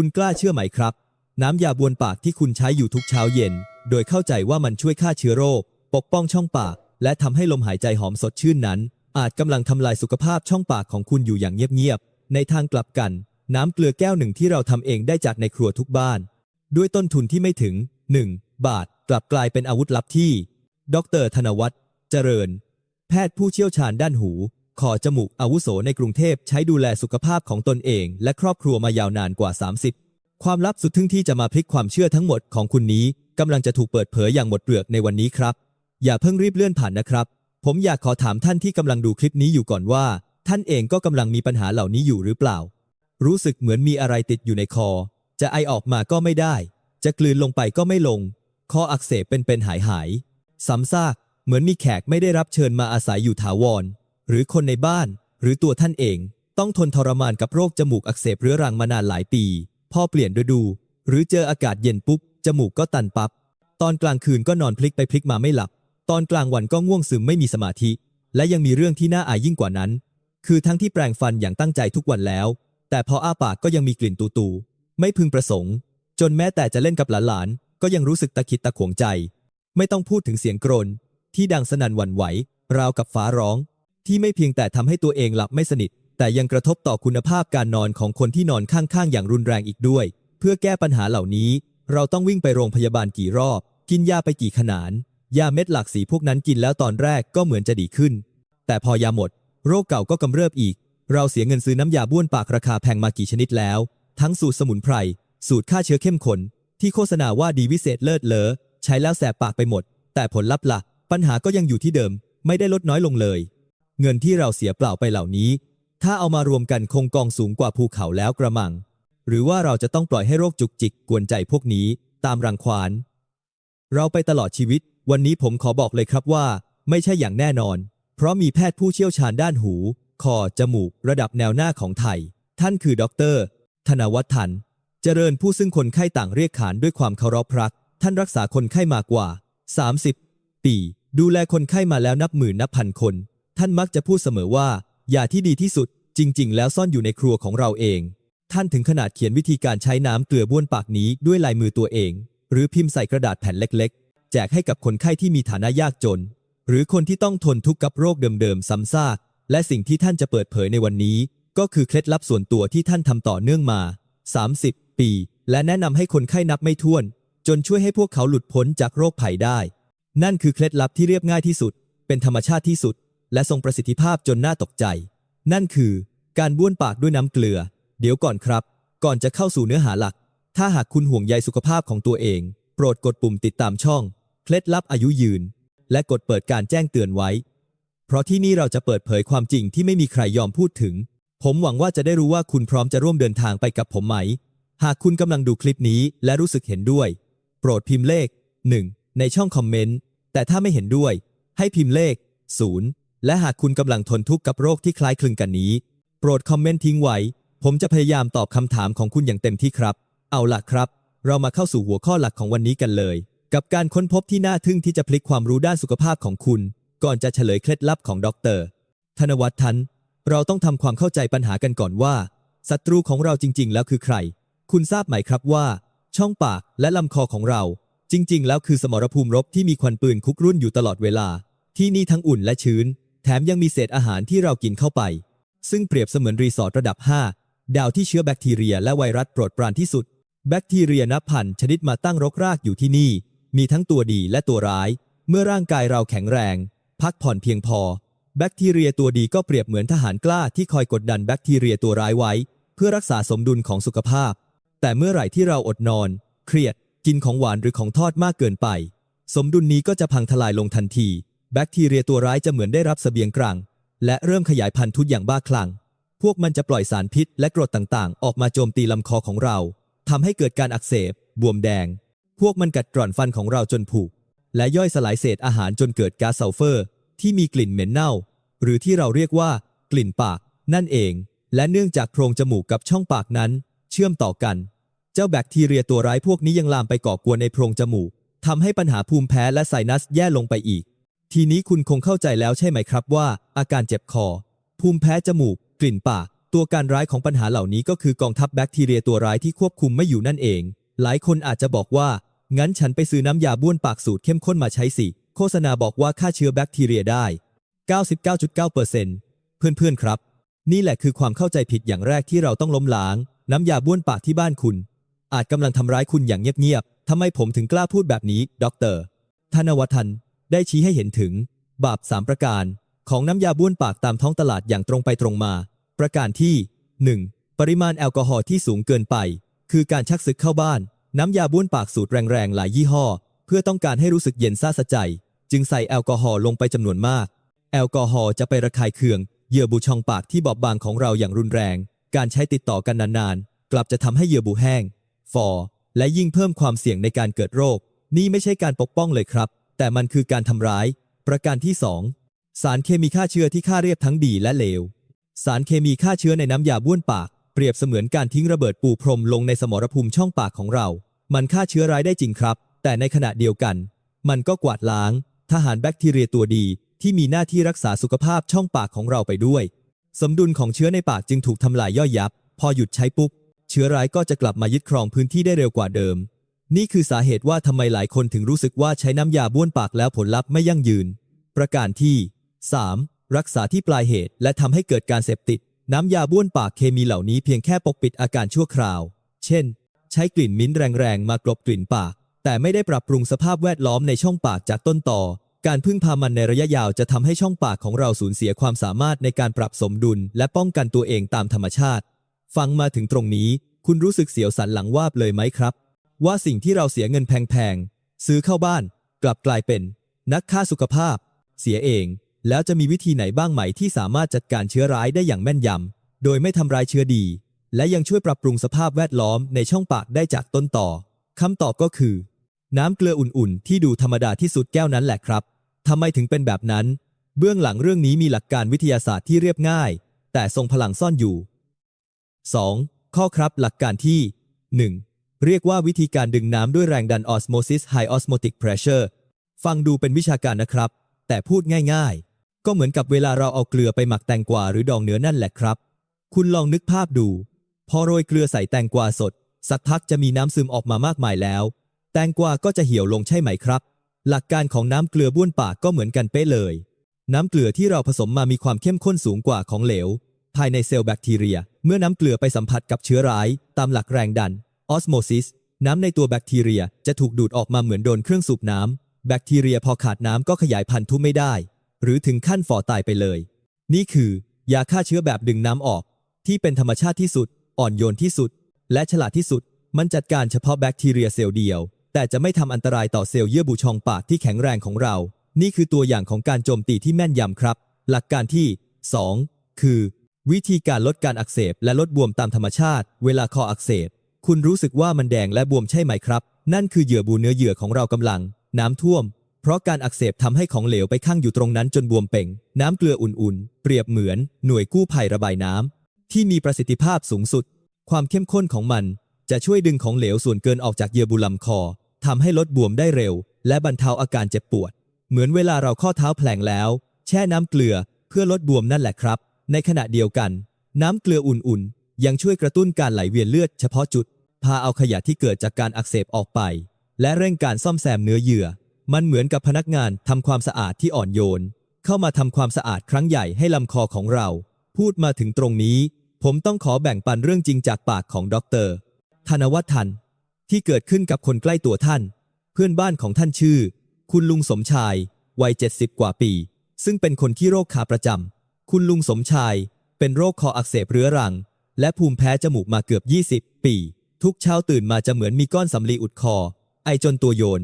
คุณกล้าเชื่อไหมครับ น้ำยาบวนปากที่คุณใช้อยู่ทุกเช้าเย็น โดยเข้าใจว่ามันช่วยฆ่าเชื้อโรค ปกป้องช่องปาก และทำให้ลมหายใจหอมสดชื่นนั้น อาจกำลังทำลายสุขภาพช่องปากของคุณอยู่อย่างเงียบๆในทางกลับกัน น้ำเกลือแก้วหนึ่งที่เราทำเองได้จากในครัวทุกบ้าน ด้วยต้นทุนที่ไม่ถึง 1 บาทกลับกลายเป็นอาวุธลับที่ ดรธนวัฒน์เจริญ แพทย์ผู้เชี่ยวชาญด้านหู คอจมูกอาวุโสในกรุงเทพใช้ดูแลสุขภาพของตนเอง และครอบครัวมายาวนานกว่า 30 ความลับสุดทึ่งที่จะมาพลิกความเชื่อทั้งหมดของคุณนี้กำลังจะถูกเปิดเผยอย่างหมดเปลือกในวันนี้ครับ อย่าเพิ่งรีบเลื่อนผ่านนะครับ ผมอยากขอถามท่านที่กำลังดูคลิปนี้อยู่ก่อนว่า ท่านเองก็กำลังมีปัญหาเหล่านี้อยู่หรือเปล่า รู้สึกเหมือนมีอะไรติดอยู่ในคอ จะไอออกมาก็ไม่ได้ จะกลืนลงไปก็ไม่ลง คออักเสบเป็นเป็นหายหายซ้ำซากเหมือนมีแขกไม่ได้รับเชิญมาอาศัยอยู่ถาวร หรือคนในบ้าน หรือตัวท่านเอง ต้องทนทรมานกับโรคจมูกอักเสบเรื้อรังมานานหลายปี พอเปลี่ยนฤดู หรือเจออากาศเย็นปุ๊บ จมูกก็ตันปับ๊บตอนกลางคืนก็นอนพลิกไปพลิกมาไม่หลับ ตอนกลางวันก็ง่วงซึมไม่มีสมาธิ และยังมีเรื่องที่น่าอายยิ่งกว่านั้น คือทั้งที่แปรงฟันอย่างตั้งใจทุกวันแล้ว แต่พออ้าปากก็ยังมีกลิ่นตูตูๆไม่พึงประสงค์ จนแม้แต่จะเล่นกับหลานๆก็ยังรู้สึกตะคิดตะขวงใจ ไม่ต้องพูดถึงเสียงกรนที่ดังสนั่นหวั่นไหว ราวกับฟ้าร้อง ที่ไม่เพียงแต่ทำให้ตัวเองหลับไม่สนิท แต่ยังกระทบต่อคุณภาพการนอนของคนที่นอนข้างๆ อย่างรุนแรงอีกด้วย เพื่อแก้ปัญหาเหล่านี้ เราต้องวิ่งไปโรงพยาบาลกี่รอบ กินยาไปกี่ขนาน ยาเม็ดหลากสีพวกนั้นกินแล้วตอนแรกก็เหมือนจะดีขึ้น แต่พอยาหมด โรคเก่าก็กำเริบอีก เราเสียเงินซื้อน้ำยาบ้วนปากราคาแพงมากี่ชนิดแล้ว ทั้งสูตรสมุนไพร สูตรฆ่าเชื้อเข้มข้นที่โฆษณาว่าดีวิเศษเลิศเลอใช้แล้วแสบปากไปหมด แต่ผลลัพธ์ละ่ะ ปัญหาก็ยังอยู่ที่เดิม ไม่ได้ลดน้อยลงเลย เงินที่เราเสียเปล่าไปเหล่านี้ ถ้าเอามารวมกันคงกองสูงกว่าภูเขาแล้วกระมัง หรือว่าเราจะต้องปล่อยให้โรคจุกจิกกวนใจพวกนี้ตามรังควาน เราไปตลอดชีวิต วันนี้ผมขอบอกเลยครับว่า ไม่ใช่อย่างแน่นอน เพราะมีแพทย์ผู้เชี่ยวชาญด้านหู คอ จมูก ระดับแนวหน้าของไทย ท่านคือดร ธนวัฒน์ทัน เจริญผู้ซึ่งคนไข้ต่างเรียกขานด้วยความเคารพรัก ท่านรักษาคนไข้มากว่า 30 ปี ดูแลคนไข้มาแล้วนับหมื่นนับพันคน ท่านมักจะพูดเสมอว่า ยาที่ดีที่สุดจริง ๆ แล้วซ่อนอยู่ในครัวของเราเอง ท่านถึงขนาดเขียนวิธีการใช้น้ำเกลือบ้วนปากนี้ด้วยลายมือตัวเอง หรือพิมพ์ใส่กระดาษแผ่นเล็ก ๆ แจกให้กับคนไข้ที่มีฐานะยากจน หรือคนที่ต้องทนทุกข์กับโรคเดิม ๆ ซ้ำซากและสิ่งที่ท่านจะเปิดเผยในวันนี้ ก็คือเคล็ดลับส่วนตัวที่ท่านทำต่อเนื่องมา 30 ปี และแนะนำให้คนไข้นับไม่ถ้วน จนช่วยให้พวกเขาหลุดพ้นจากโรคภัยได้ นั่นคือเคล็ดลับที่เรียบง่ายที่สุด เป็นธรรมชาติที่สุด และทรงประสิทธิภาพจนน่าตกใจ นั่นคือ การบ้วนปากด้วยน้ำเกลือ เดี๋ยวก่อนครับ ก่อนจะเข้าสู่เนื้อหาหลัก ถ้าหากคุณห่วงใยสุขภาพของตัวเอง โปรดกดปุ่มติดตามช่อง เคล็ดลับอายุยืน และกดเปิดการแจ้งเตือนไว้ เพราะที่นี่เราจะเปิดเผยความจริงที่ไม่มีใครยอมพูดถึง ผมหวังว่าจะได้รู้ว่าคุณพร้อมจะร่วมเดินทางไปกับผมไหม หากคุณกำลังดูคลิปนี้และรู้สึกเห็นด้วย โปรดพิมพ์เลข 1 ในช่องคอมเมนต์ แต่ถ้าไม่เห็นด้วย ให้พิมพ์เลข 0 และหากคุณกำลังทนทุกข์กับโรคที่คล้ายคลึงกันนี้ โปรดคอมเมนต์ทิ้งไว้ ผมจะพยายามตอบคำถามของคุณอย่างเต็มที่ครับ เอาล่ะครับ เรามาเข้าสู่หัวข้อหลักของวันนี้กันเลย กับการค้นพบที่น่าทึ่งที่จะพลิกความรู้ด้านสุขภาพของคุณ ก่อนจะเฉลยเคล็ดลับของดร ธนวัฒน์ทันเราต้องทำความเข้าใจปัญหากันก่อนว่าศัตรูของเราจริง ๆ แล้วคือใคร คุณทราบไหมครับว่า ช่องปากและลำคอของเรา จริง ๆ แล้วคือสมรภูมิรบที่มีควันปืนคุกรุ่นอยู่ตลอดเวลา ที่นี่ทั้งอุ่นและชื้น แถมยังมีเศษอาหารที่เรากินเข้าไป ซึ่งเปรียบเสมือนรีสอร์ทระดับ 5 ดาวที่เชื้อแบคทีเรียและไวรัสโปรดปรานที่สุด แบคทีเรียนับพันชนิดมาตั้งรกรากอยู่ที่นี่ มีทั้งตัวดีและตัวร้าย เมื่อร่างกายเราแข็งแรง พักผ่อนเพียงพอ แบคทีเรียตัวดีก็เปรียบเหมือนทหารกล้าที่คอยกดดันแบคทีเรียตัวร้ายไว้ เพื่อรักษาสมดุลของสุขภาพ แต่เมื่อไหร่ที่เราอดนอน เครียด กินของหวานหรือของทอดมากเกินไป สมดุลนี้ก็จะพังทลายลงทันที แบคทีเรียตัวร้ายจะเหมือนได้รับเสบียงกลาง และเริ่มขยายพันธุ์ทุดอย่างบ้าคลั่ง พวกมันจะปล่อยสารพิษและกรดต่างๆ ออกมาโจมตีลำคอของเราทำให้เกิดการอักเสบบวมแดง พวกมันกัดกร่อนฟันของเราจนผุและย่อยสลายเศษอาหารจนเกิดก๊าซซัลเฟอร์ ที่มีกลิ่นเหม็นเน่า หรือที่เราเรียกว่า กลิ่นปาก นั่นเอง และเนื่องจากโพรงจมูกกับช่องปากนั้น เชื่อมต่อกัน เจ้าแบคทีเรียตัวร้ายพวกนี้ยังลามไปก่อกวนในโพรงจมูกทำให้ปัญหาภูมิแพ้และไซนัสแย่ลงไปอีก ทีนี้คุณคงเข้าใจแล้วใช่ไหมครับว่า อาการเจ็บคอ ภูมิแพ้จมูก กลิ่นปาก ตัวการร้ายของปัญหาเหล่านี้ก็คือกองทัพแบคทีเรียตัวร้ายที่ควบคุมไม่อยู่นั่นเอง หลายคนอาจจะบอกว่า งั้นฉันไปซื้อน้ำยาบ้วนปากสูตรเข้มข้นมาใช้สิ โฆษณาบอกว่าฆ่าเชื้อแบคทีเรียได้ 99.9%เพื่อนๆครับ นี่แหละคือความเข้าใจผิดอย่างแรกที่เราต้องล้มล้าง น้ำยาบ้วนปากที่บ้านคุณ อาจกำลังทำร้ายคุณอย่างเงียบๆทำไมผมถึงกล้าพูดแบบนี้ด็อกเตอร์ธนวัฒน์ ได้ชี้ให้เห็นถึง บาปสามประการ ของน้ำยาบ้วนปากตามท้องตลาดอย่างตรงไปตรงมา ประการที่ 1. ปริมาณแอลกอฮอล์ที่สูงเกินไป คือการชักศึกเข้าบ้าน น้ำยาบ้วนปากสูตรแรงๆ หลายยี่ห้อ เพื่อต้องการให้รู้สึกเย็นซาสะใจ จึงใส่แอลกอฮอล์ลงไปจำนวนมาก แอลกอฮอล์จะไประคายเคืองเหยื่อบุช่องปากที่บอบบางของเราอย่างรุนแรง การใช้ติดต่อกันนานๆ กลับจะทำให้เหยื่อบุแห้งฟอและยิ่งเพิ่มความเสี่ยงในการเกิดโรค นี่ไม่ใช่การปกป้องเลยครับ แต่มันคือการทำร้าย ประการที่ 2 สารเคมีฆ่าเชื้อที่ฆ่าเรียบทั้งดีและเลว สารเคมีฆ่าเชื้อในน้ำยาบ้วนปาก เปรียบเสมือนการทิ้งระเบิดปูพรมลงในสมรภูมิช่องปากของเรา มันฆ่าเชื้อร้ายได้จริงครับ แต่ในขณะเดียวกัน มันก็กวาดล้าง ทหารแบคทีเรียตัวดี ที่มีหน้าที่รักษาสุขภาพช่องปากของเราไปด้วย สมดุลของเชื้อในปากจึงถูกทำลายย่อยยับ พอหยุดใช้ปุ๊บเชื้อร้ายก็จะกลับมายึดครองพื้นที่ได้เร็วกว่าเดิม นี่คือสาเหตุว่าทำไมหลายคนถึงรู้สึกว่าใช้น้ำยาบ้วนปากแล้วผลลัพธ์ไม่ยั่งยืน ประการที่ 3. รักษาที่ปลายเหตุและทำให้เกิดการเสพติด น้ำยาบ้วนปากเคมีเหล่านี้เพียงแค่ปกปิดอาการชั่วคราว เช่น ใช้กลิ่นมิ้นท์แรงๆ มากลบกลิ่นปาก แต่ไม่ได้ปรับปรุงสภาพแวดล้อมในช่องปากจากต้นต่อ การพึ่งพามันในระยะยาวจะทำให้ช่องปากของเราสูญเสียความสามารถในการปรับสมดุล และป้องกันตัวเองตามธรรมชาติ ฟังมาถึงตรงนี้ คุณรู้สึกเสียวสันหลังวาบเลยไหมครับ ว่าสิ่งที่เราเสียเงินแพงๆ ซื้อเข้าบ้าน กลับกลายเป็น นักฆ่าสุขภาพ เสียเอง แล้วจะมีวิธีไหนบ้างไหมที่สามารถจัดการเชื้อร้ายได้อย่างแม่นยำโดยไม่ทำร้ายเชื้อดี และยังช่วยปรับปรุงสภาพแวดล้อมในช่องปากได้จากต้นต่อคำตอบก็คือ น้ำเกลืออุ่นๆ ที่ดูธรรมดาที่สุดแก้วนั้นแหละครับทำไมถึงเป็นแบบนั้น เบื้องหลังเรื่องนี้มีหลักการวิทยาศาสตร์ที่เรียบง่าย แต่ทรงพลังซ่อนอยู่ 2. ข้อครับหลักการที่ 1. เรียกว่าวิธีการดึงน้ำด้วยแรงดัน osmosis high osmotic pressure ฟังดูเป็นวิชาการนะครับ แต่พูดง่ายๆ ก็เหมือนกับเวลาเราเอาเกลือไปหมักแตงกวาหรือดองเนื้อนั่นแหละครับ คุณลองนึกภาพดู พอโรยเกลือใส่แตงกวาสด สักพักจะมีน้ำซึมออกมามากมายแล้ว แตงกวาก็จะเหี่ยวลงใช่ไหมครับ หลักการของน้ำเกลือบ้วนปากก็เหมือนกันเป๊ะเลย น้ำเกลือที่เราผสมมามีความเข้มข้นสูงกว่าของเหลว ภายในเซลล์แบคทีเรีย เมื่อน้ำเกลือไปสัมผัสกับเชื้อร้าย ตามหลักแรงดัน ออสโมซิสน้ำในตัวแบคทีเรียจะถูกดูดออกมาเหมือนโดนเครื่องสูบน้ำ แบคทีเรียพอขาดน้ำก็ขยายพันธุ์ทุไม่ได้ หรือถึงขั้นฝ่อตายไปเลย นี่คือยาฆ่าเชื้อแบบดึงน้ำออก ที่เป็นธรรมชาติที่สุด อ่อนโยนที่สุด และฉลาดที่สุด มันจัดการเฉพาะแบคทีเรียเซลล์เดียว แต่จะไม่ทำอันตรายต่อเซลล์เยื่อบุช่องปากที่แข็งแรงของเรา นี่คือตัวอย่างของการโจมตีที่แม่นยำครับ หลักการที่ 2 คือ วิธีการลดการอักเสบและลดบวมตามธรรมชาติ เวลาคออักเสบ คุณรู้สึกว่ามันแดงและบวมใช่ไหมครับ นั่นคือเหยื่อบูเนื้อเหยื่อของเรากำลัง น้ำท่วม เพราะการอักเสบทำให้ของเหลวไปข้างอยู่ตรงนั้นจนบวมเป่ง น้ำเกลืออุ่นๆ เปรียบเหมือน หน่วยกู้ภัยระบายน้ำที่มีประสิทธิภาพสูงสุด ความเข้มข้นของมัน จะช่วยดึงของเหลวส่วนเกินออกจากเหยื่อบุลำคอทำให้ลดบวมได้เร็ว และบรรเทาอาการเจ็บปวด เหมือนเวลาเราข้อเท้าแผลงแล้ว แช่น้ำเกลือเพื่อลดบวมนั่นแหละครับ ในขณะเดียวกัน น้ำเกลืออุ่นๆ ยังช่วยกระตุ้นการไหลเวียนเลือดเฉพาะจุด พาเอาขยะที่เกิดจากการอักเสบออกไป และเร่งการซ่อมแซมเนื้อเยื่อ มันเหมือนกับพนักงานทำความสะอาดที่อ่อนโยน เข้ามาทำความสะอาดครั้งใหญ่ให้ลำคอของเรา พูดมาถึงตรงนี้ ผมต้องขอแบ่งปันเรื่องจริงจากปากของด็อกเตอร์ธนวัฒน์ที่เกิดขึ้นกับคนใกล้ตัวท่าน เพื่อนบ้านของท่านชื่อ คุณลุงสมชาย วัย 70 กว่าปี ซึ่งเป็นคนที่โรคขาประจำคุณลุงสมชาย เป็นโรคคออักเสบเรื้อรัง และภูมิแพ้จมูกมาเกือบ 20 ปี ทุกเช้าตื่นมาจะเหมือนมีก้อนสำลีอุดคอ ไอจนตัวโยน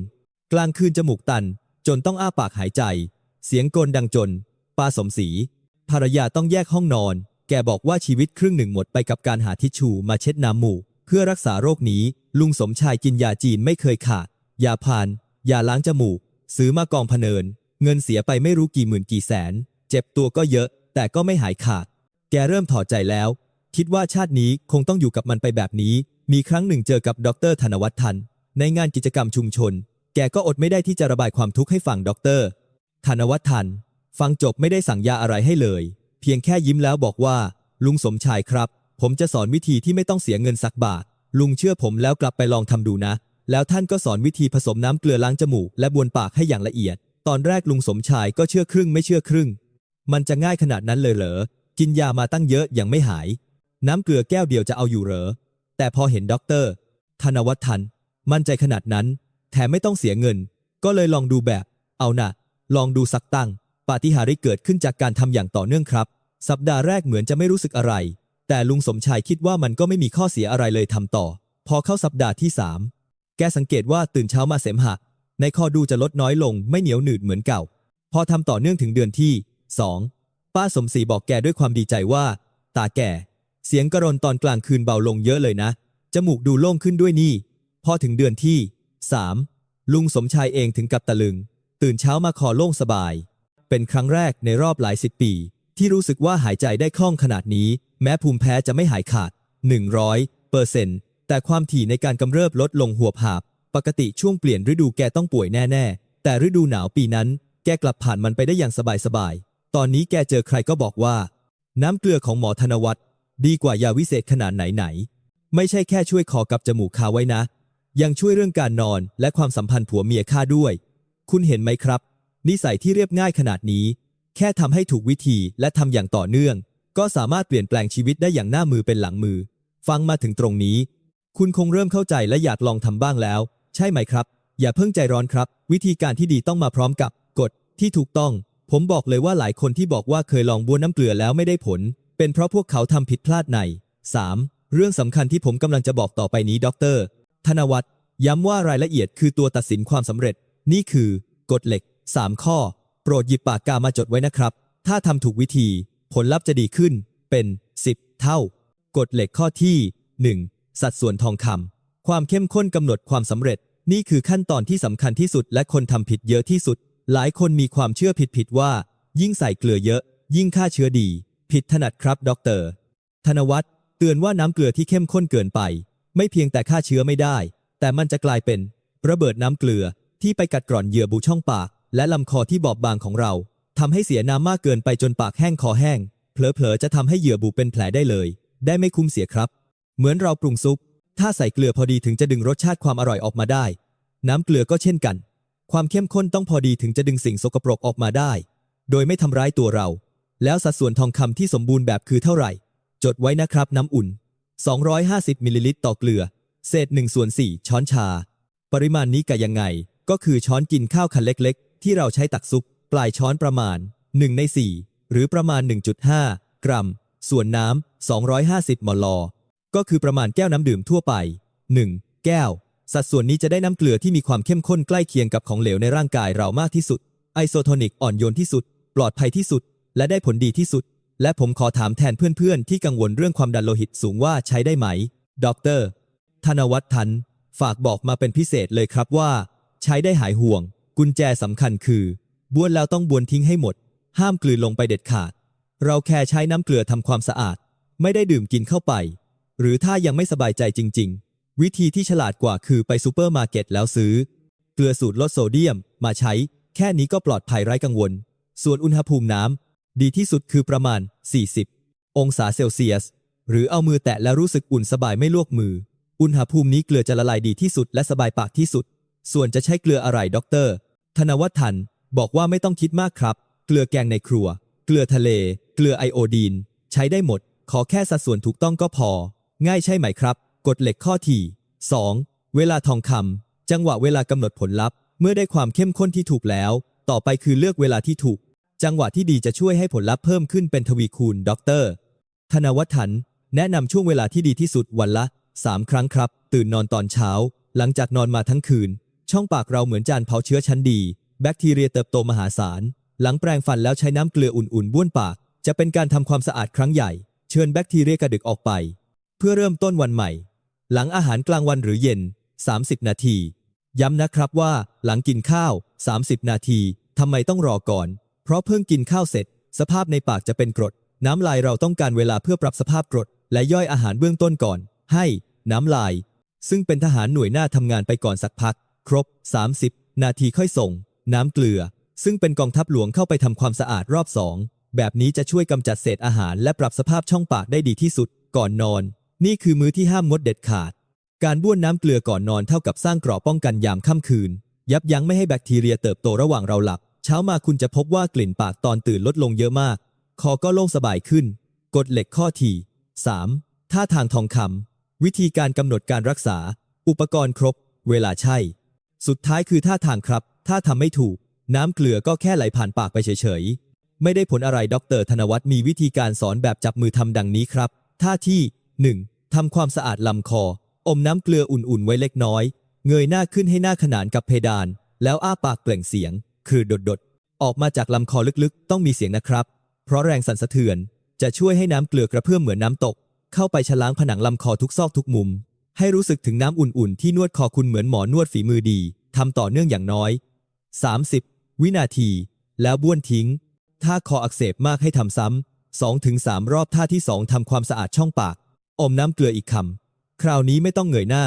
กลางคืนจมูกตัน จนต้องอ้าปากหายใจ เสียงกลนดังจน ปาสมศรีภรรยาต้องแยกห้องนอน แกบอกว่าชีวิตครึ่งหนึ่งหมดไปกับการหาทิชชู่มาเช็ดน้ำมูก เพื่อรักษาโรคนี้ ลุงสมชายกินยาจีนไม่เคยขาด ยาพาน ยาล้างจมูก ซื้อมากองพเนิน เงินเสียไปไม่รู้กี่หมื่นกี่แสน เจ็บตัวก็เยอะ แต่ก็ไม่หายขาด แกเริ่มถอดใจแล้ว คิดว่าชาตินี้คงต้องอยู่กับมันไปแบบนี้ มีครั้งหนึ่งเจอกับดรธนวัฒน์ทัน ในงานกิจกรรมชุมชน แกก็อดไม่ได้ที่จะระบายความทุกข์ให้ฟังดรธนวัฒน์ทัน ฟังจบไม่ได้สั่งยาอะไรให้เลย เพียงแค่ยิ้มแล้วบอกว่า ลุงสมชายครับ ผมจะสอนวิธีที่ไม่ต้องเสียเงินสักบาท ลุงเชื่อผมแล้วกลับไปลองทำดูนะ แล้วท่านก็สอนวิธีผสมน้ำเกลือล้างจมูกและบวนปากให้อย่างละเอียด ตอนแรกลุงสมชายก็เชื่อครึ่งไม่เชื่อครึ่ง มันจะง่ายขนาดนั้นเลยเหรอกินยามาตั้งเยอะยังไม่หาย น้ำเกลือแก้วเดียวจะเอาอยู่เหรอ แต่พอเห็นด็อกเตอร์ธนวัฒน์ทัน มั่นใจขนาดนั้น แถมไม่ต้องเสียเงิน ก็เลยลองดูแบบ เอานะลองดูสักตั้ง ปาฏิหาริย์เกิดขึ้นจากการทำอย่างต่อเนื่องครับ สัปดาห์แรกเหมือนจะไม่รู้สึกอะไร แต่ลุงสมชายคิดว่ามันก็ไม่มีข้อเสียอะไรเลยทำต่อ พอเข้าสัปดาห์ที่สามแกสังเกตว่าตื่นเช้ามาเสมหะ ในคอดูจะลดน้อยลง ไม่เหนียวหนืดเหมือนเก่า พอทำต่อเนื่องถึงเดือนที่สองป้าสมศรีบอกแกด้วยความดีใจว่า ตาแก เสียงกระรนตอนกลางคืนเบาลงเยอะเลยนะ จมูกดูโล่งขึ้นด้วยนี่ พอถึงเดือนที่สามลุงสมชายเองถึงกับตะลึง ตื่นเช้ามาคอโล่งสบาย เป็นครั้งแรกในรอบหลายสิบปี ที่รู้สึกว่าหายใจได้คล่องขนาดนี้ แม้ภูมิแพ้จะไม่หายขาด 100เปอร์เซ็นต์แต่ความถี่ในการกำเริบลดลงหัวผาบ ปกติช่วงเปลี่ยนฤดูแกต้องป่วยแน่ ๆ แต่ฤดูหนาวปีนั้น แกกลับผ่านมันไปได้อย่างสบายๆ ตอนนี้แกเจอใครก็บอกว่า น้ำเกลือของหมอธนวัฒน์ ดีกว่ายาวิเศษขนาดไหนๆไม่ใช่แค่ช่วยคอกับจมูกคาไว้นะ ยังช่วยเรื่องการนอนและความสัมพันธ์ผัวเมียข้าด้วย คุณเห็นไหมครับ นิสัยที่เรียบง่ายขนาดนี้ แค่ทำให้ถูกวิธีและทำอย่างต่อเนื่อง ก็สามารถเปลี่ยนแปลงชีวิตได้อย่างหน้ามือเป็นหลังมือ ฟังมาถึงตรงนี้ คุณคงเริ่มเข้าใจและอยากลองทำบ้างแล้ว ใช่ไหมครับ อย่าเพิ่งใจร้อนครับ วิธีการที่ดีต้องมาพร้อมกับกฎที่ถูกต้อง ผมบอกเลยว่าหลายคนที่บอกว่าเคยลองบ้วนน้ำเกลือแล้วไม่ได้ผล เป็นเพราะพวกเขาทำผิดพลาดใน 3. เรื่องสำคัญที่ผมกำลังจะบอกต่อไปนี้ดร ธนวัฒน์ย้ำว่ารายละเอียดคือตัวตัดสินความสำเร็จ นี่คือกฎเหล็ก 3 ข้อ โปรดหยิบปากกามาจดไว้นะครับ ถ้าทำถูกวิธี ผลลัพธ์จะดีขึ้น เป็น 10 เท่ากฎเหล็กข้อที่ 1. สัดส่วนทองคำความเข้มข้นกำหนดความสำเร็จ นี่คือขั้นตอนที่สำคัญที่สุดและคนทำผิดเยอะที่สุด หลายคนมีความเชื่อผิดๆว่า ยิ่งใส่เกลือเยอะ ยิ่งฆ่าเชื้อดี ผิดถนัดครับด็อกเตอร์ธนวัฒน์เตือนว่าน้ำเกลือที่เข้มข้นเกินไป ไม่เพียงแต่ฆ่าเชื้อไม่ได้ แต่มันจะกลายเป็น ระเบิดน้ำเกลือที่ไปกัดกร่อนเหยื่อบุช่องปาก และลำคอที่บอบบางของเราทำให้เสียน้ำมากเกินไปจนปากแห้งคอแห้ง เผลอๆจะทำให้เหยื่อบุเป็นแผลได้เลย ได้ไม่คุ้มเสียครับ เหมือนเราปรุงซุป ถ้าใส่เกลือพอดีถึงจะดึงรสชาติความอร่อยออกมาได้ น้ำเกลือก็เช่นกัน ความเข้มข้นต้องพอดีถึงจะดึงสิ่งสกปรกออกมาได้ โดยไม่ทำร้ายตัวเรา แล้วสัดส่วนทองคำที่สมบูรณ์แบบคือเท่าไหร่ จดไว้นะครับน้ำอุ่น 250มิลลิลิตรต่อเกลือ เศษ1ส่วน4ช้อนชา ปริมาณนี้กะยังไง ก็คือช้อนกินข้าวคันเล็กๆ ที่เราใช้ตักซุป ปลายช้อนประมาณ 1 ใน 4 หรือประมาณ 1.5 กรัม ส่วนน้ำ 250 มล ก็คือประมาณแก้วน้ำดื่มทั่วไป 1. แก้ว สัดส่วนนี้จะได้น้ำเกลือที่มีความเข้มข้นใกล้เคียงกับของเหลวในร่างกายเรามากที่สุด ไอโซโทนิกอ่อนโยนที่สุด ปลอดภัยที่สุด และได้ผลดีที่สุด และผมขอถามแทนเพื่อนๆ ที่กังวลเรื่องความดันโลหิตสูงว่าใช้ได้ไหม ดร ธนวัฒน์ทัน ฝากบอกมาเป็นพิเศษเลยครับว่า ใช้ได้หายห่วง กุญแจสำคัญคือ บ้วนแล้วต้องบ้วนทิ้งให้หมด ห้ามกลืนลงไปเด็ดขาด เราแค่ใช้น้ำเกลือทำความสะอาด ไม่ได้ดื่มกินเข้าไป หรือถ้ายังไม่สบายใจจริง ๆ วิธีที่ฉลาดกว่าคือไปซูเปอร์มาร์เก็ตแล้วซื้อ เกลือสูตรลดโซเดียม มาใช้ แค่นี้ก็ปลอดภัยไร้กังวล ส่วนอุณหภูมิน้ำ ดีที่สุดคือประมาณ 40 องศาเซลเซียส หรือเอามือแตะแล้วรู้สึกอุ่นสบายไม่ลวกมือ อุณหภูมินี้เกลือจะละลายดีที่สุดและสบายปากที่สุด ส่วนจะใช้เกลืออะไรด็อกเตอร์ ธนวัฒน์ทัน บอกว่าไม่ต้องคิดมากครับ เกลือแกงในครัว เกลือทะเล เกลือไอโอดีน ใช้ได้หมด ขอแค่สัดส่วนถูกต้องก็พอ ง่ายใช่ไหมครับ กฎเหล็กข้อที่ 2. เวลาทองคำจังหวะเวลากำหนดผลลัพธ์ เมื่อได้ความเข้มข้นที่ถูกแล้ว ต่อไปคือเลือกเวลาที่ถูก จังหวะที่ดีจะช่วยให้ผลลัพธ์เพิ่มขึ้นเป็นทวีคูณด็อกเตอร์ธนวัฒน์แนะนำช่วงเวลาที่ดีที่สุดวันละ 3 ครั้งครับ ตื่นนอนตอนเช้า หลังจากนอนมาทั้งคืน ช่องปากเราเหมือนจานเผาเชื้อชั้นดี แบคทีเรียเติบโตมหาศาล หลังแปรงฟันแล้วใช้น้ำเกลืออุ่นๆบ้วนปาก จะเป็นการทำความสะอาดครั้งใหญ่ เชิญแบคทีเรียกระดึกออกไป เพื่อเริ่มต้นวันใหม่ หลังอาหารกลางวันหรือเย็น 30 นาที ย้ำนะครับว่า หลังกินข้าว 30 นาทีทำไมต้องรอก่อน เพราะเพิ่งกินข้าวเสร็จ สภาพในปากจะเป็นกรด น้ำลายเราต้องการเวลาเพื่อปรับสภาพกรด และย่อยอาหารเบื้องต้นก่อน ให้น้ำลาย ซึ่งเป็นทหารหน่วยหน้าทำงานไปก่อนสักพัก ครบ 30 นาทีค่อยส่ง น้ำเกลือ ซึ่งเป็นกองทัพหลวงเข้าไปทำความสะอาดรอบสองแบบนี้จะช่วยกำจัดเศษอาหารและปรับสภาพช่องปากได้ดีที่สุด ก่อนนอน นี่คือมื้อที่ห้ามงดเด็ดขาด การบ้วนน้ำเกลือก่อนนอนเท่ากับสร้างเกราะป้องกันยามค่ำคืน ยับยั้งไม่ให้แบคทีเรียเติบโตระหว่างเราหลับ เช้ามาคุณจะพบว่ากลิ่นปากตอนตื่นลดลงเยอะมาก คอก็โล่งสบายขึ้นกฎเหล็กข้อที่ 3. ท่าทางทองคำวิธีการกำหนดการรักษา อุปกรณ์ครบ เวลาใช่ สุดท้ายคือท่าทางครับ ถ้าทำไม่ถูก น้ำเกลือก็แค่ไหลผ่านปากไปเฉยๆ ไม่ได้ผลอะไรดรธนวัฒน์มีวิธีการสอนแบบจับมือทำดังนี้ครับ ท่าที่ 1. ทำความสะอาดลำคอ อมน้ำเกลืออุ่นๆ ไว้เล็กน้อย เงยหน้าขึ้นให้หน้าขนานกับเพดาน แล้วอ้าปากเปล่งเสียง คือดดๆ ออกมาจากลำคอลึกๆ ต้องมีเสียงนะครับ เพราะแรงสั่นสะเทือน จะช่วยให้น้ำเกลือกระเพื่อมเหมือนน้ำตก เข้าไปฉล้างผนังลำคอทุกซอกทุกมุม ให้รู้สึกถึงน้ำอุ่นๆ ที่นวดคอคุณเหมือนหมอนวดฝีมือดีทำต่อเนื่องอย่างน้อย 30 วินาที แล้วบ้วนทิ้ง ถ้าคออักเสบมากให้ทำซ้ำ2ถึง3รอบท่าที่ 2ทำความสะอาดช่องปาก อมน้ำเกลืออีกคำคราวนี้ไม่ต้องเงยหน้า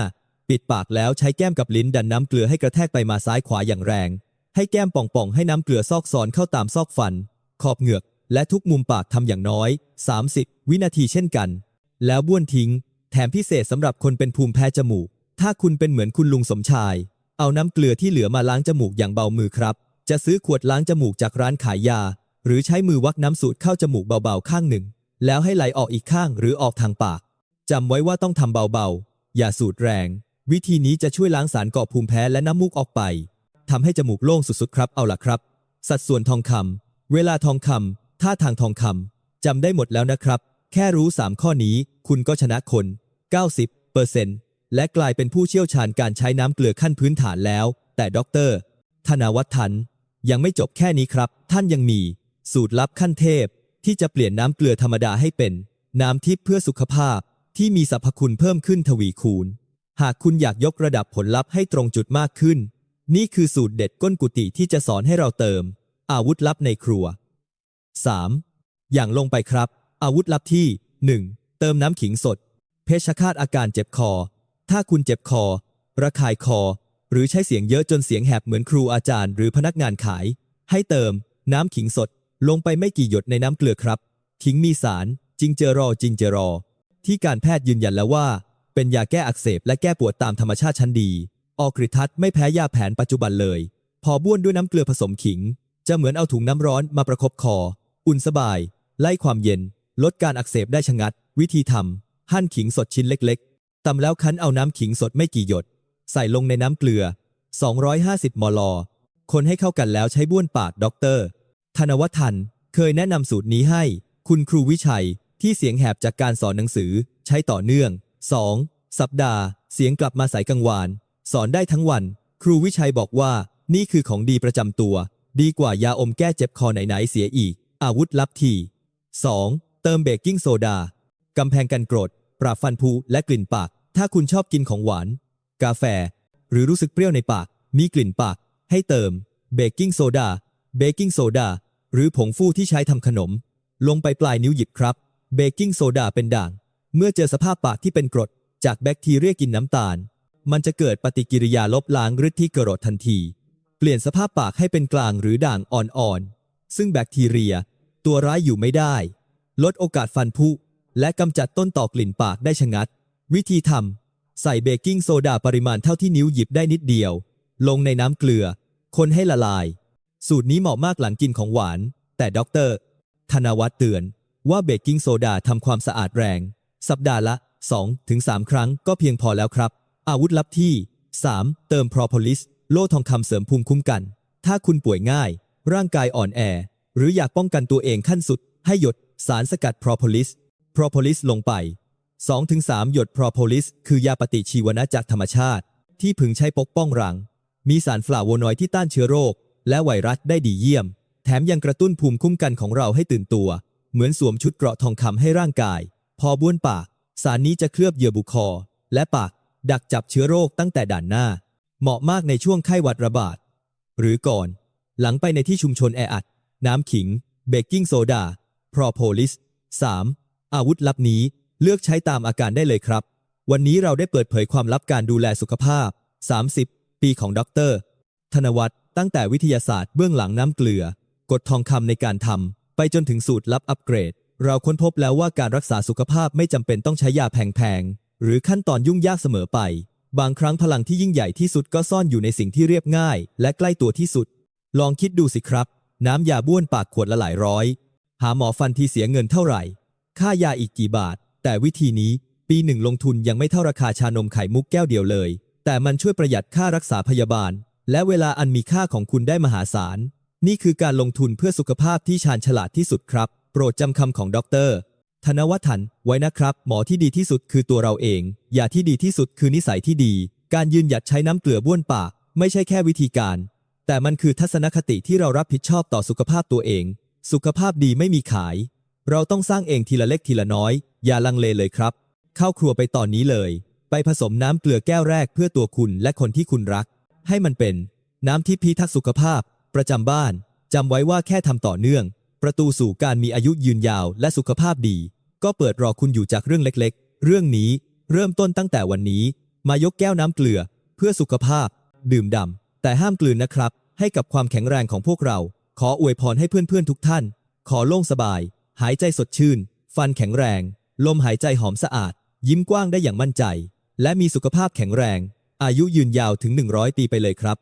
ปิดปากแล้วใช้แก้มกับลิ้นดันน้ำเกลือให้กระแทกไปมาซ้ายขวาอย่างแรง ให้แก้มป่องๆ ให้น้ำเกลือซอกซอนเข้าตามซอกฟัน ขอบเหงือก และทุกมุมปากทำอย่างน้อย 30 วินาทีเช่นกัน แล้วบ้วนทิ้ง แถมพิเศษสำหรับคนเป็นภูมิแพ้จมูก ถ้าคุณเป็นเหมือนคุณลุงสมชาย เอาน้ำเกลือที่เหลือมาล้างจมูกอย่างเบามือครับ จะซื้อขวดล้างจมูกจากร้านขายยา หรือใช้มือวักน้ำสูดเข้าจมูกเบาๆข้างหนึ่ง แล้วให้ไหลออกอีกข้างหรือออกทางปากจำไว้ว่าต้องทำเบาๆ อย่าสูดแรง วิธีนี้จะช่วยล้างสารก่อภูมิแพ้และน้ำมูกออกไป ทำให้จมูกโล่งสุดๆครับเอาล่ะครับ สัดส่วนทองคำเวลาทองคำท่าทางทองคำจำได้หมดแล้วนะครับ แค่รู้ 3 ข้อนี้ คุณก็ชนะคน 90เปอร์เซนต์และกลายเป็นผู้เชี่ยวชาญการใช้น้ำเกลือขั้นพื้นฐานแล้ว แต่ด็อกเตอร์ธนวัฒน์ทัน ยังไม่จบแค่นี้ครับ ท่านยังมี สูตรลับขั้นเทพ ที่จะเปลี่ยนน้ำเกลือธรรมดาให้เป็น น้ำทิพย์เพื่อสุขภาพที่มีสรรพคุณเพิ่มขึ้นทวีคูณ หากคุณอยากยกระดับผลลัพธ์ให้ตรงจุดมากขึ้น นี่คือสูตรเด็ดก้นกุฏิที่จะสอนให้เราเติม อาวุธลับในครัว 3. อย่างลงไปครับ อาวุธลับที่ 1. เติมน้ำขิงสด เพชฌฆาตอาการเจ็บคอ ถ้าคุณเจ็บคอ ระคายคอ หรือใช้เสียงเยอะจนเสียงแหบเหมือนครูอาจารย์หรือพนักงานขาย ให้เติม น้ำขิงสด ลงไปไม่กี่หยดในน้ำเกลือครับ ขิงมีสาร จิงเจอรอจิงเจอรอ ที่การแพทย์ยืนยันแล้วว่า เป็นยาแก้อักเสบและแก้ปวดตามธรรมชาติชั้นดี ออกฤทธิ์ทัศน์ไม่แพ้ยาแผนปัจจุบันเลย พอบ้วนด้วยน้ำเกลือผสมขิง จะเหมือนเอาถุงน้ำร้อนมาประคบคอ อุ่นสบาย ไล่ความเย็น ลดการอักเสบได้ชะงัด วิธีทำหั่นขิงสดชิ้นเล็กๆตำแล้วคั้นเอาน้ำขิงสดไม่กี่หยด ใส่ลงในน้ำเกลือ 250 มล คนให้เข้ากันแล้วใช้บ้วนปากด็อกเตอร์ ธนวัฒน์เคยแนะนำสูตรนี้ให้ คุณครูวิชัยที่เสียงแหบจากการสอนหนังสือ ใช้ต่อเนื่อง 2. สัปดาห์ เสียงกลับมาใสกังวาน สอนได้ทั้งวัน ครูวิชัยบอกว่า นี่คือของดีประจำตัว ดีกว่ายาอมแก้เจ็บคอไหนๆเสียอีก อาวุธลับที่ 2. เติมเบกกิ้งโซดากำแพงกันกรด ปราบฟันผุและกลิ่นปาก ถ้าคุณชอบกินของหวาน กาแฟ หรือรู้สึกเปรี้ยวในปาก มีกลิ่นปาก ให้เติม เบกกิ้งโซดา เบกกิ้งโซดา หรือผงฟูที่ใช้ทำขนม ลงไปปลายนิ้วหยิบครับ เบกกิ้งโซดาเป็นด่าง เมื่อเจอสภาพปากที่เป็นกรด จากแบคทีเรียกินน้ำตาล มันจะเกิดปฏิกิริยาลบล้างฤทธิ์ที่กรดทันที เปลี่ยนสภาพปากให้เป็นกลางหรือด่างอ่อนๆ ซึ่งแบคทีเรีย ตัวร้ายอยู่ไม่ได้ ลดโอกาสฟันผุและกำจัดต้นต่อกลิ่นปากได้ชะงัด วิธีทำ ใส่เบกกิ้งโซดาปริมาณเท่าที่นิ้วหยิบได้นิดเดียว ลงในน้ำเกลือ คนให้ละลาย สูตรนี้เหมาะมากหลังกินของหวาน แต่ด็อกเตอร์ธนวัฒน์เตือนว่าเบกกิ้งโซดาทำความสะอาดแรง สัปดาห์ละ 2-3 ครั้งก็เพียงพอแล้วครับ อาวุธลับที่ 3. เติมพรโพลิส โล่ทองคำเสริมภูมิคุ้มกัน ถ้าคุณป่วยง่าย ร่างกายอ่อนแอ หรืออยากป้องกันตัวเองขั้นสุด ให้หยดสารสกัดพรโพลิสพรโพลิสลงไป 2-3 หยดพรโพลิส คือยาปฏิชีวนะจากธรรมชาติ ที่พึงใช้ปกป้องรัง มีสารฟลาโวนอยด์ที่ต้านเชื้อโรค และไวรัสได้ดีเยี่ยม แถมยังกระตุ้นภูมิคุ้มกันของเราให้ตื่นตัว เหมือนสวมชุดเกราะทองคำให้ร่างกาย พอบ้วนปาก สารนี้จะเคลือบเหยื่อบุคอ และปาก ดักจับเชื้อโรคตั้งแต่ด่านหน้า เหมาะมากในช่วงไข้หวัดระบาด หรือก่อน หลังไปในที่ชุมชนแออัด น้ำขิง เบกกิ้งโซดา พรอโพลิส 3. อาวุธลับนี้เลือกใช้ตามอาการได้เลยครับ วันนี้เราได้เปิดเผยความลับการดูแลสุขภาพ 30 ปีของดร ธนวัฒน์ตั้งแต่วิทยาศาสตร์เบื้องหลังน้ำเกลือ กดทองคำในการทำไปจนถึงสูตรลับอัปเกรด เราค้นพบแล้วว่าการรักษาสุขภาพไม่จำเป็นต้องใช้ยาแพงๆ หรือขั้นตอนยุ่งยากเสมอไป บางครั้งพลังที่ยิ่งใหญ่ที่สุดก็ซ่อนอยู่ในสิ่งที่เรียบง่าย และใกล้ตัวที่สุด ลองคิดดูสิครับ น้ำยาบ้วนปากขวดละหลายร้อย หาหมอฟันที่เสียเงินเท่าไหร่ ค่ายาอีกกี่บาท แต่วิธีนี้ปีหนึ่งลงทุนยังไม่เท่าราคาชานมไข่มุกแก้วเดียวเลย แต่มันช่วยประหยัดค่ารักษาพยาบาล และเวลาอันมีค่าของคุณได้มหาศาล นี่คือการลงทุนเพื่อสุขภาพที่ชาญฉลาดที่สุดครับ โปรดจำคำของด็อกเตอร์ ธนวัฒน์ไว้นะครับ หมอที่ดีที่สุดคือตัวเราเองยาที่ดีที่สุดคือนิสัยที่ดี การยืนหยัดใช้น้ำเกลือบ้วนปาก ไม่ใช่แค่วิธีการ แต่มันคือทัศนคติที่เรารับผิดชอบต่อสุขภาพตัวเอง สุขภาพดีไม่มีขาย เราต้องสร้างเองทีละเล็กทีละน้อย อย่าลังเลเลยครับ เข้าครัวไปตอนนี้เลย ไปผสมน้ำเกลือแก้วแรกเพื่อตัวคุณและคนที่คุณรัก ให้มันเป็น น้ำที่พิทักษ์สุขภาพ ประจำบ้านจำไว้ว่าแค่ทำต่อเนื่อง ประตูสู่การมีอายุยืนยาวและสุขภาพดี ก็เปิดรอคุณอยู่จากเรื่องเล็กๆ เรื่องนี้เริ่มต้นตั้งแต่วันนี้ มายกแก้วน้ำเกลือ เพื่อสุขภาพ ดื่มดำแต่ห้ามกลืนนะครับ ให้กับความแข็งแรงของพวกเรา ขออวยพรให้เพื่อนๆทุกท่าน ขอโล่งสบาย หายใจสดชื่น ฟันแข็งแรง ลมหายใจหอมสะอาด ยิ้มกว้างได้อย่างมั่นใจ และมีสุขภาพแข็งแรง อายุยืนยาวถึง 100 ปีไปเลยครับ